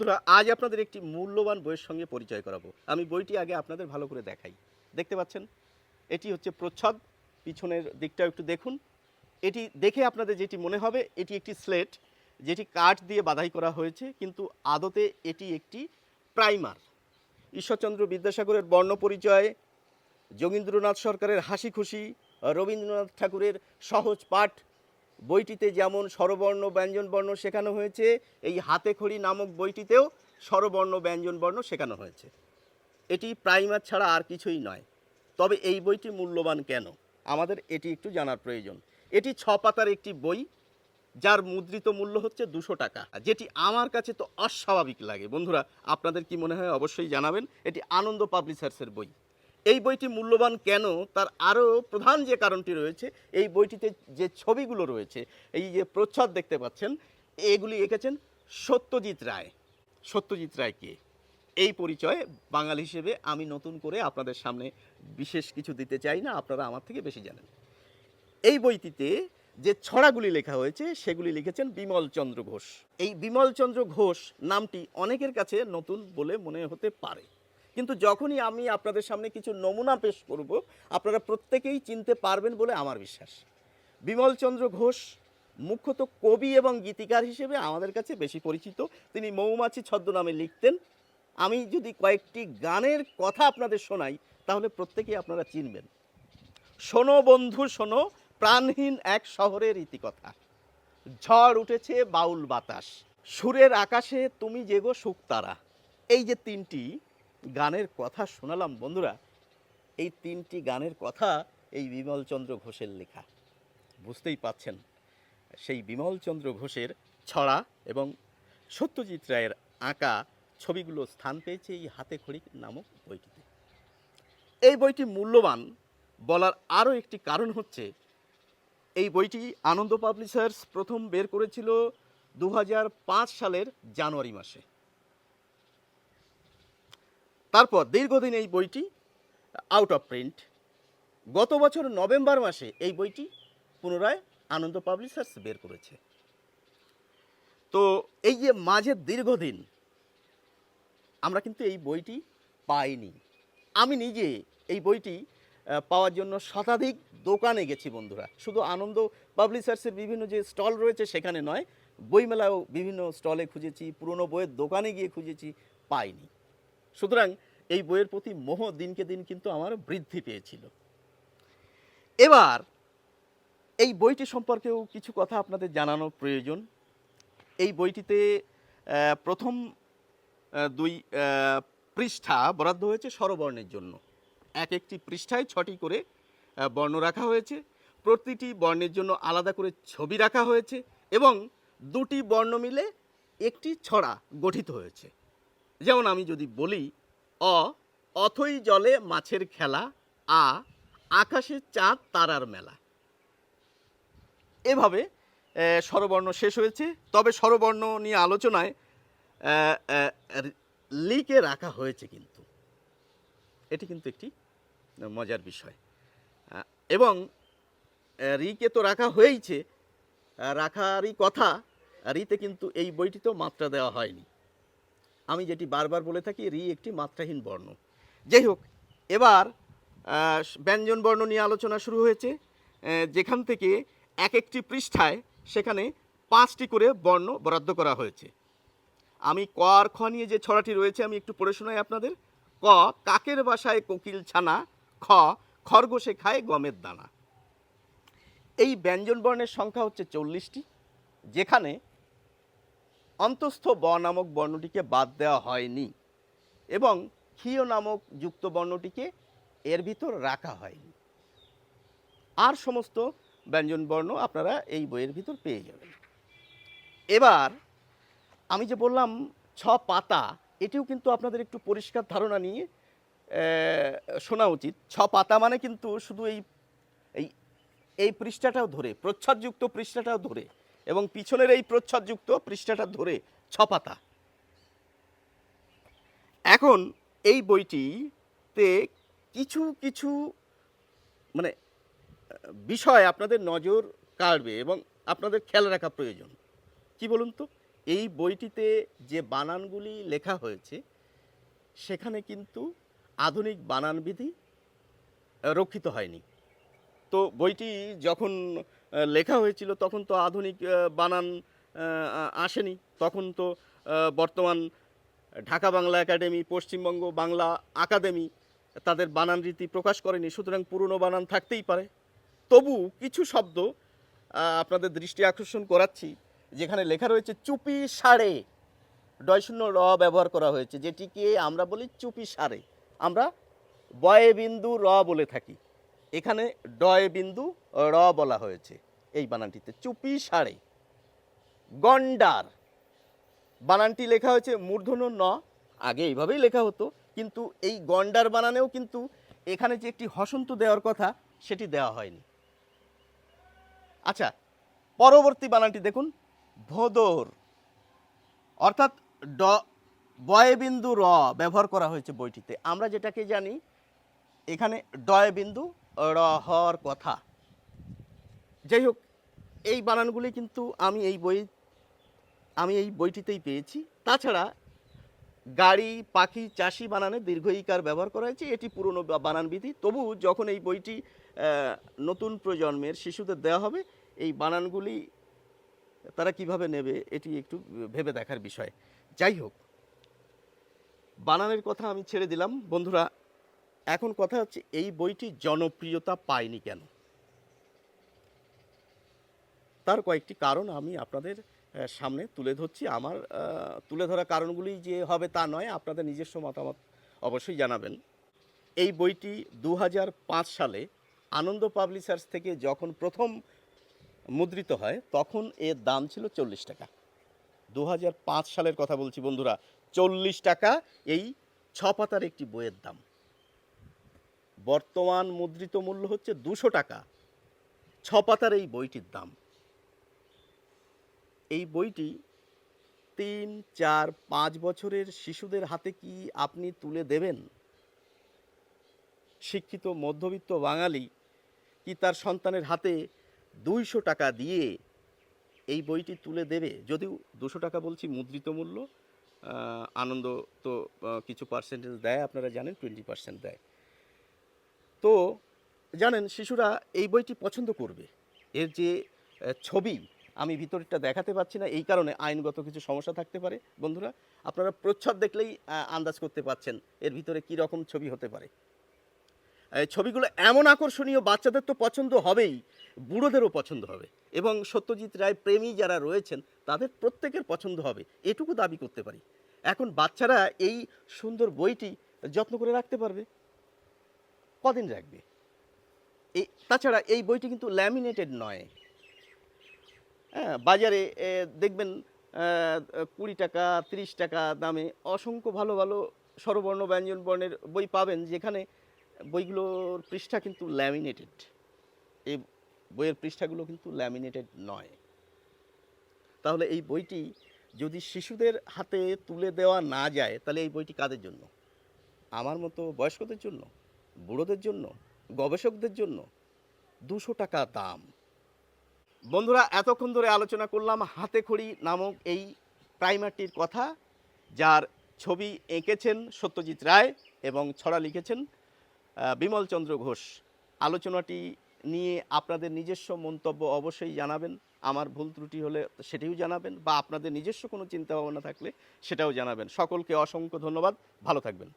বন্ধুরা, আজ আপনাদের একটি মূল্যবান বইয়ের সঙ্গে পরিচয় করাবো। আমি বইটি আগে আপনাদের ভালো করে দেখাই। দেখতে পাচ্ছেন? এটি হচ্ছে প্রচ্ছদ। পিছনের দিকটা একটু দেখুন। এটি দেখে আপনাদের যেটি মনে হবে, এটি একটি স্লেট, যেটি কাঠ দিয়ে বাধাই করা হয়েছে, কিন্তু আদতে এটি একটি প্রাইমার। ঈশ্বরচন্দ্র বিদ্যাসাগরের বর্ণ পরিচয়, যোগীন্দ্রনাথ সরকারের হাসি খুশি রবীন্দ্রনাথ ঠাকুরের সহজ পাঠ বইটিতে যেমন স্বরবর্ণ, ব্যঞ্জনবর্ণ শেখানো হয়েছে, এই হাতে খড়ি নামক বইটিতেও স্বরবর্ণ, ব্যঞ্জনবর্ণ শেখানো হয়েছে। এটি প্রাইমার ছাড়া আর কিছুই নয়। তবে এই বইটি মূল্যবান কেন? আমাদের এটি একটু জানার প্রয়োজন। এটি ছ পাতার একটি বই, যার মুদ্রিত মূল্য হচ্ছে দুশো টাকা যেটি আমার কাছে তো অস্বাভাবিক লাগে। বন্ধুরা, আপনাদের কি মনে হয়? অবশ্যই জানাবেন। এটি আনন্দ পাবলিশার্সের বই। এই বইটি মূল্যবান কেন? তার আরও প্রধান যে কারণটি রয়েছে, এই বইটিতে যে ছবিগুলো রয়েছে, এই যে প্রচ্ছদ দেখতে পাচ্ছেন, এগুলি এঁকেছেন সত্যজিৎ রায়। সত্যজিৎ রায় কে এই পরিচয় বাঙালি হিসেবে আমি নতুন করে আপনাদের সামনে বিশেষ কিছু দিতে চাই না, আপনারা আমার থেকে বেশি জানেন। এই বইটিতে যে ছড়াগুলি লেখা হয়েছে, সেগুলি লিখেছেন বিমল চন্দ্র ঘোষ। এই বিমল চন্দ্র ঘোষ নামটি অনেকের কাছে নতুন বলে মনে হতে পারে। কিন্তু যখনই আমি আপনাদের সামনে কিছু নমুনা পেশ করব, আপনারা প্রত্যেকেই চিনতে পারবেন বলে আমার বিশ্বাস। বিমল চন্দ্র ঘোষ মুখ্যত কবি এবং গীতিকার হিসেবে আমাদের কাছে বেশি পরিচিত। তিনি মৌমাছি ছদ্মনামে লিখতেন। আমি যদি কয়েকটি গানের কথা আপনাদের শোনাই, তাহলে প্রত্যেকেই আপনারা চিনবেন। শোনো বন্ধু, শোনো, প্রাণহীন এক শহরের ইতিকথা ঝড় উঠেছে বাউল বাতাস। সুরের আকাশে তুমি জেগো শুকতারা এই যে তিনটি গানের কথা শোনালাম, বন্ধুরা। এই তিনটি গানের কথা এই বিমলচন্দ্র ঘোষের লেখা। বুঝতেই পাচ্ছেন, সেই বিমলচন্দ্র ঘোষের ছড়া এবং সত্যজিৎ রায়ের আঁকা ছবিগুলো স্থান পেয়েছে এই হাতে খড়ি নামক বইটিতে। এই বইটি মূল্যবান বলার আরও একটি কারণ হচ্ছে, এই বইটি আনন্দ পাবলিশার্স প্রথম বের করেছিল দু হাজার পাঁচ সালের জানুয়ারি মাসে। তারপর দীর্ঘদিন এই বইটি আউট অফ প্রিন্ট গত বছর নভেম্বর মাসে এই বইটি পুনরায় আনন্দ পাবলিশার্স বের করেছে। তো এই যে মাঝে দীর্ঘদিন, আমরা কিন্তু এই বইটি পাইনি। আমি নিজে এই বইটি পাওয়ার জন্য শতাধিক দোকানে গেছি বন্ধুরা। শুধু আনন্দ পাবলিশার্সের বিভিন্ন যে স্টল রয়েছে সেখানে নয় বইমেলাও বিভিন্ন স্টলে খুঁজেছি, পুরনো বইয়ের দোকানে গিয়ে খুঁজেছি, পাইনি। সুতরাং এই বইয়ের প্রতি মোহ দিনকে দিন কিন্তু আমার বৃদ্ধি পেয়েছিল। এবার, এই বইটি সম্পর্কেও কিছু কথা আপনাদের জানানো প্রয়োজন। এই বইটিতে প্রথম দুই পৃষ্ঠা বরাদ্দ হয়েছে স্বরবর্ণের জন্য। এক একটি পৃষ্ঠায় ছটি করে বর্ণ রাখা হয়েছে। প্রতিটি বর্ণের জন্য আলাদা করে ছবি রাখা হয়েছে এবং দুটি বর্ণ মিলে একটি ছড়া গঠিত হয়েছে। যেমন আমি যদি বলি, অ, অথই জলে মাছের খেলা, আ, আকাশে চাঁদ তারার মেলা। এভাবে স্বরবর্ণ শেষ হয়েছে। তবে স্বরবর্ণ নিয়ে আলোচনায় লিকে রাখা হয়েছে কিন্তু। এটি কিন্তু একটি মজার বিষয়। এবং রিকে তো রাখা হয়েইছে। রাখারই কথা, রিতে কিন্তু এই বইটিতেও মাত্রা দেওয়া হয়নি। আমি যেটি বারবার বলে থাকি, রি একটি মাত্রাহীন বর্ণ। যাই হোক, এবার ব্যঞ্জন বর্ণ নিয়ে আলোচনা শুরু হয়েছে। যেখান থেকে এক একটি পৃষ্ঠায় সেখানে পাঁচটি করে বর্ণ বরাদ্দ করা হয়েছে। আমি ক আর খ নিয়ে যে ছড়াটি রয়েছে, আমি একটু পড়ে শোনাই আপনাদের। ক, কাকের বাসায় কোকিল ছানা? খ, খরগোশে খায় গমের দানা। এই ব্যঞ্জন বর্ণের সংখ্যা হচ্ছে চল্লিশটি। যেখানে অন্তস্থ ব নামক বর্ণটিকে বাদ দেওয়া হয়নি এবং ক্ষীয় নামক যুক্ত বর্ণটিকে এর ভিতর রাখা হয়নি। আর সমস্ত ব্যঞ্জন বর্ণ আপনারা এই বইয়ের ভিতর পেয়ে যাবেন। এবার আমি যে বললাম ছ পাতা, এটিও কিন্তু আপনাদের একটু পরিষ্কার ধারণা নিয়ে শোনা উচিত। ছ পাতা মানে কিন্তু শুধু এই এই এই পৃষ্ঠাটাও ধরে, প্রচ্ছদযুক্ত পৃষ্ঠাটাও ধরে। এবং পিছনের এই প্রচ্ছদযুক্ত পৃষ্ঠাটা ধরে ছপাতা। এখন এই বইটিতে কিছু কিছু মানে বিষয় আপনাদের নজর কাড়বে এবং আপনাদের খেয়াল রাখা প্রয়োজন। কি বলুন তো? এই বইটিতে যে বানানগুলি লেখা হয়েছে, সেখানে কিন্তু আধুনিক বানানবিধি রক্ষিত হয়নি। তো বইটি যখন লেখা হয়েছিল, তখন তো আধুনিক বানান আসেনি। তখন তো বর্তমান ঢাকা বাংলা একাডেমি, পশ্চিমবঙ্গ বাংলা আকাদেমি তাদের বানান রীতি প্রকাশ করেনি, সুতরাং পুরনো বানান থাকতেই পারে। তবু কিছু শব্দ আপনাদের দৃষ্টি আকর্ষণ করাচ্ছি, যেখানে লেখা রয়েছে, চুপি সারে। ডয় শূন্য র ব্যবহার করা হয়েছে, যেটিকে আমরা বলি চুপি সারে। আমরা বয়ে বিন্দু র বলে থাকি। এখানে ডয় বিন্দু র বলা হয়েছে। এই বানানটিতে চুপি সারে। গন্ডার। বানানটি লেখা হয়েছে মূর্ধন্য ন। আগে এইভাবেই লেখা হতো, কিন্তু এই গন্ডার বানানেও কিন্তু এখানে যে একটি হসন্ত দেওয়ার কথা, সেটি দেওয়া হয়নি। আচ্ছা পরবর্তী বানানটি দেখুন, ভোদর। অর্থাৎ ড, বয় বিন্দু র ব্যবহার করা হয়েছে বইটিতে। আমরা যেটাকে জানি, এখানে ডয় বিন্দু র হওয়ার কথা। যাই হোক, এই বানানগুলি কিন্তু আমি এই বই, আমি এই বইটিতেই পেয়েছি। তাছাড়া গাড়ি, পাখি, চাষি বানানে দীর্ঘ ইকার ব্যবহার করা হয়েছে। এটি পুরনো বানানবিধি। তবু যখন এই বইটি নতুন প্রজন্মের শিশুদের দেওয়া হবে, এই বানানগুলি তারা কীভাবে নেবে, এটি একটু ভেবে দেখার বিষয়। যাই হোক, বানানের কথা আমি ছেড়ে দিলাম। বন্ধুরা এখন কথা হচ্ছে, এই বইটি জনপ্রিয়তা পায়নি কেন? তার কয়েকটি কারণ আমি আপনাদের সামনে তুলে ধরছি। আমার তুলে ধরা কারণগুলি যে হবে তা নয়, আপনাদের নিজস্ব মতামত অবশ্যই জানাবেন। এই বইটি দু হাজার পাঁচ সালে আনন্দ পাবলিশার্স থেকে যখন প্রথম মুদ্রিত হয়, তখন এর দাম ছিল চল্লিশ টাকা। দু হাজার পাঁচ সালের কথা বলছি বন্ধুরা, চল্লিশ টাকা, এই ছ পাতার একটি বইয়ের দাম। বর্তমান মুদ্রিত মূল্য হচ্ছে দুশো টাকা। ছ পাতার এই বইটির দাম। এই বইটি তিন, চার, পাঁচ বছরের শিশুদের হাতে কি আপনি তুলে দেবেন? শিক্ষিত মধ্যবিত্ত বাঙালি কি তার সন্তানের হাতে দুইশো টাকা দিয়ে এই বইটি তুলে দেবে? যদিও দুশো টাকা বলছি মুদ্রিত মূল্য আনন্দ তো কিছু পার্সেন্টেজ দেয়, আপনারা জানেন টোয়েন্টি পার্সেন্ট দেয়। তো জানেন, শিশুরা এই বইটি পছন্দ করবে। এর যে ছবি আমি ভিতরটা দেখাতে পারছি না, এই কারণে আইনগত কিছু সমস্যা থাকতে পারে। বন্ধুরা, আপনারা প্রচ্ছদ দেখলেই আন্দাজ করতে পারছেন এর ভিতরে কী রকম ছবি হতে পারে। ছবিগুলো এমন আকর্ষণীয়, বাচ্চাদের তো পছন্দ হবেই, বুড়োদেরও পছন্দ হবে। এবং সত্যজিৎ রায় প্রেমী যারা রয়েছেন, তাদের প্রত্যেকের পছন্দ হবে, এটুকু দাবি করতে পারি। এখন বাচ্চারা এই সুন্দর বইটি যত্ন করে রাখতে পারবে। কদিন রাখবে? এই, তাছাড়া এই বইটি কিন্তু ল্যামিনেটেড নয়। হ্যাঁ বাজারে দেখবেন কুড়ি টাকা, তিরিশ টাকা দামে অসংখ্য ভালো ভালো স্বরবর্ণ ব্যঞ্জন বর্ণের বই পাবেন, যেখানে বইগুলোর পৃষ্ঠা কিন্তু ল্যামিনেটেড এই বইয়ের পৃষ্ঠাগুলো কিন্তু ল্যামিনেটেড নয়। তাহলে এই বইটি যদি শিশুদের হাতে তুলে দেওয়া না যায়, তাহলে এই বইটি কাদের জন্য? আমার মতো বয়স্কদের জন্য? বুড়োদের জন্য গবেষকদের জন্য দুশো টাকা দাম। বন্ধুরা এতক্ষণ ধরে আলোচনা করলাম হাতে খড়ি নামক এই প্রাইমারটির কথা যার ছবি এঁকেছেন সত্যজিৎ রায় এবং ছড়া লিখেছেন আহ, বিমল চন্দ্র ঘোষ। আলোচনাটি নিয়ে আপনাদের নিজস্ব মন্তব্য অবশ্যই জানাবেন। আমার ভুল ত্রুটি হলে সেটিও জানাবেন বা আপনাদের নিজস্ব কোনো চিন্তা ভাবনা থাকলে সেটাও জানাবেন। সকলকে অসংখ্য ধন্যবাদ। ভালো থাকবেন।